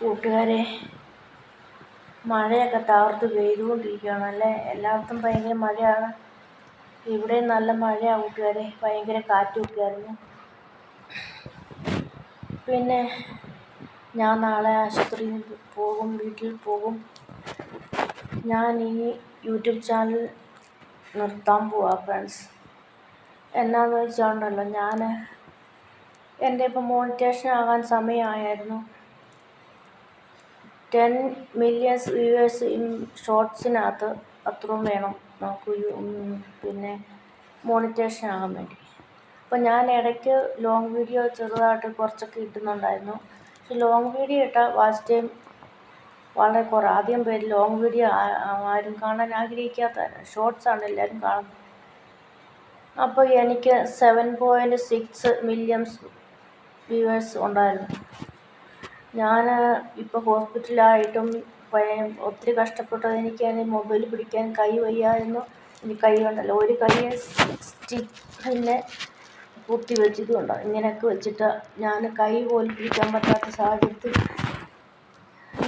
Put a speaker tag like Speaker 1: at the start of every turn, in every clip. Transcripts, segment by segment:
Speaker 1: കൂട്ടുകാരെ മഴയൊക്കെ തകർത്ത് പെയ്തുകൊണ്ടിരിക്കുകയാണല്ലേ? എല്ലായിടത്തും ഭയങ്കര മഴയാണ്. ഇവിടെ നല്ല മഴയാണ് കൂട്ടുകാരെ. ഭയങ്കര കാറ്റുമൊക്കെ ആയിരുന്നു. പിന്നെ ഞാൻ നാളെ ആശുപത്രിയിൽ പോകും വീട്ടിൽ പോകും. ഞാൻ ഈ യൂട്യൂബ് ചാനൽ നിർത്താൻ പോവാ ഫ്രണ്ട്സ്. എന്നാന്ന് വെച്ചാൽ ഞാൻ എന്റെ ഇപ്പം മോണിറ്റേഷൻ ആകാൻ സമയമായിരുന്നു. ടെൻ മില്യൺസ് വ്യൂവേഴ്സ് ഇൻ ഷോർട്സിനകത്ത് അത്രയും വേണം. നമുക്ക് പിന്നെ മോണിറ്റേഷൻ ആകാൻ വേണ്ടി. അപ്പം ഞാൻ ഇടയ്ക്ക് ലോങ് വീഡിയോ ചെറുതായിട്ട് കുറച്ചൊക്കെ ഇട്ടുന്നുണ്ടായിരുന്നു. പക്ഷെ ലോങ് വീഡിയോ ഇട്ടാൽ വാച്ച് ടൈം വളരെ കുറവ്. ആദ്യം പേര് ലോങ് വീഡിയോ ആരും കാണാൻ ആഗ്രഹിക്കാത്തതാണ് ഷോർട്സാണ് എല്ലാവരും കാണുന്നത്. അപ്പോൾ എനിക്ക് seven point six millions viewers ഉണ്ടായിരുന്നു. ഞാൻ ഇപ്പോൾ ഹോസ്പിറ്റലായിട്ടും ഒത്തിരി കഷ്ടപ്പെട്ടു എനിക്കാണെങ്കിൽ മൊബൈൽ പിടിക്കാൻ കൈ വയ്യായിരുന്നു ഇനി കൈ കൊണ്ടല്ല ഒരു കൈ സ്റ്റിക്കിനെ കുത്തി വെച്ചതുകൊണ്ട് ഇങ്ങനെയൊക്കെ വെച്ചിട്ട് ഞാൻ കൈ പോലും പിടിക്കാൻ പറ്റാത്ത സാഹചര്യത്തിൽ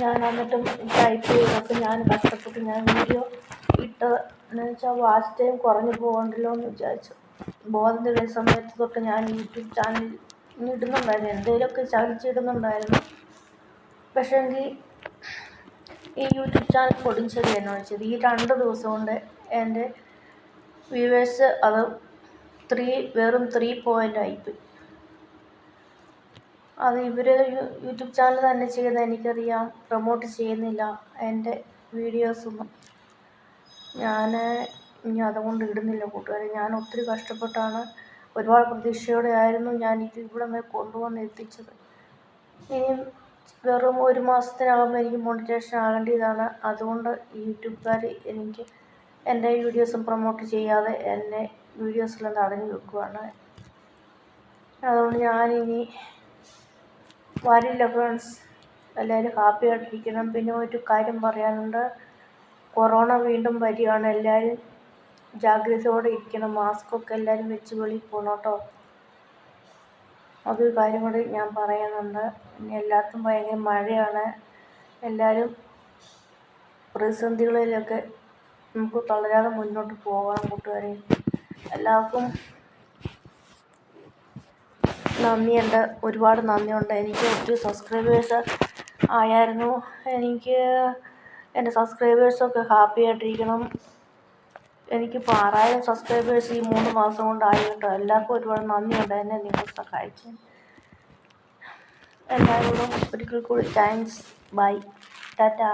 Speaker 1: ഞാൻ എന്നിട്ടും ടൈപ്പ് ചെയ്തപ്പോൾ ഞാൻ കഷ്ടപ്പെട്ട് ഞാൻ വീഡിയോ ഇട്ട് എന്ന് വെച്ചാൽ വാച്ച് ടൈം കുറഞ്ഞു പോകണ്ടല്ലോ എന്ന് വിചാരിച്ചു. ബോധം സമയത്ത് തൊട്ട് ഞാൻ യൂട്യൂബ് ചാനൽ ഇടുന്നുണ്ടായിരുന്നു. എന്തെങ്കിലുമൊക്കെ ചലിച്ചിടുന്നുണ്ടായിരുന്നു പക്ഷേങ്കിൽ ഈ യൂട്യൂബ് ചാനൽ പൊടിച്ചത് എന്ന് വെച്ചത് ഈ രണ്ട് ദിവസം കൊണ്ട് എന്റെ വ്യൂവേഴ്സ് അത് ത്രീ വെറും ത്രീ പോയിന്റ് ആയിപ്പോയി അത് ഇവർ യൂട്യൂബ് ചാനൽ തന്നെ ചെയ്ത് എനിക്കറിയാം പ്രൊമോട്ട് ചെയ്യുന്നില്ല എന്റെ വീഡിയോസൊന്നും ഞാൻ ഇനി അതുകൊണ്ട് ഇടുന്നില്ല കൂട്ടുകാരെ. ഞാൻ ഒത്തിരി കഷ്ടപ്പെട്ടാണ്. ഒരുപാട് പ്രതീക്ഷയോടെ ആയിരുന്നു ഞാൻ ഇത് ഇവിടെ കൊണ്ടുവന്ന് എത്തിച്ചത്. ഇനിയും വെറും ഒരു മാസത്തിനകം എനിക്ക് മോണിറ്റേഷൻ ആകേണ്ടതാണ് അതുകൊണ്ട് യൂട്യൂബുകാർ എനിക്ക് എന്റെ വീഡിയോസും പ്രൊമോട്ട് ചെയ്യാതെ എന്റെ വീഡിയോസെല്ലാം തടഞ്ഞു വെക്കുവാണ്. അതുകൊണ്ട് ഞാനിനി വരില്ല ഫ്രണ്ട്സ് എല്ലാവരും ഹാപ്പി ആയിട്ടിരിക്കണം. പിന്നെ ഒരു കാര്യം പറയാനുണ്ട്. കൊറോണ വീണ്ടും വരികയാണ്. എല്ലാവരും ജാഗ്രതയോടെ ഇരിക്കണം. മാസ്കൊക്കെ എല്ലാവരും വെച്ച് വെളിയിൽ പോകണം കേട്ടോ. അതൊരു കാര്യം കൂടി ഞാൻ പറയുന്നുണ്ട് ഇനി എല്ലായിടത്തും ഭയങ്കര മഴയാണ്. എല്ലാവരും പ്രതിസന്ധികളിലൊക്കെ നമുക്ക് തളരാതെ മുന്നോട്ട് പോകണം കൂട്ടുകാരെ. എല്ലാവർക്കും നന്ദിയുണ്ട് ഒരുപാട് നന്ദിയുണ്ട് എനിക്ക് ഒത്തിരി സബ്സ്ക്രൈബേഴ്സ് ആയായിരുന്നു. എനിക്ക് എന്റെ സബ്സ്ക്രൈബേഴ്സൊക്കെ ഹാപ്പി ആയിട്ടിരിക്കണം. എനിക്കിപ്പോൾ ആറായിരം സബ്സ്ക്രൈബേഴ്സ് ഈ മൂന്ന് മാസം കൊണ്ടായി കേട്ടോ. എല്ലാവർക്കും ഒരുപാട് നന്ദിയുണ്ട് എന്നെ നിങ്ങൾ സഹായിച്ചു. എല്ലാവരോടും ഒരിക്കൽ കൂടി താങ്ക്സ് ബൈ ടാറ്റാ